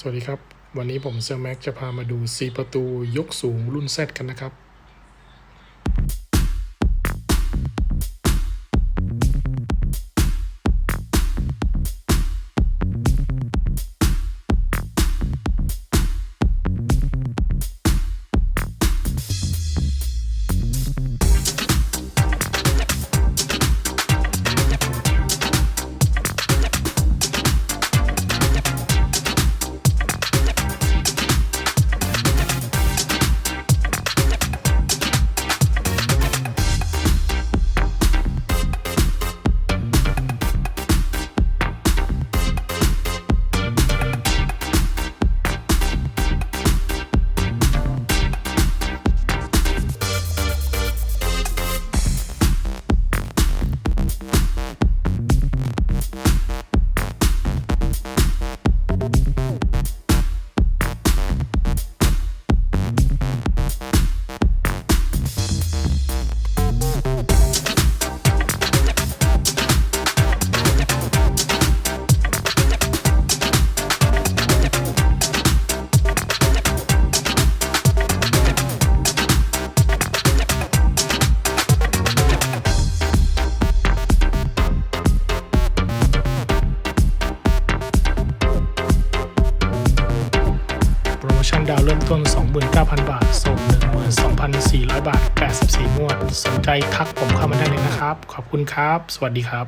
สวัสดีครับ วันนี้ผมเซอร์แม็กจะพามาดู 4 ประตูยกสูงรุ่น Z กันนะครับ ชั่นดาวเริ่มต้น 29,000 บาท ส่ง 12,400 บาท 84 งวด สนใจทักผมเข้ามาได้เลยนะครับ ขอบคุณครับ สวัสดีครับ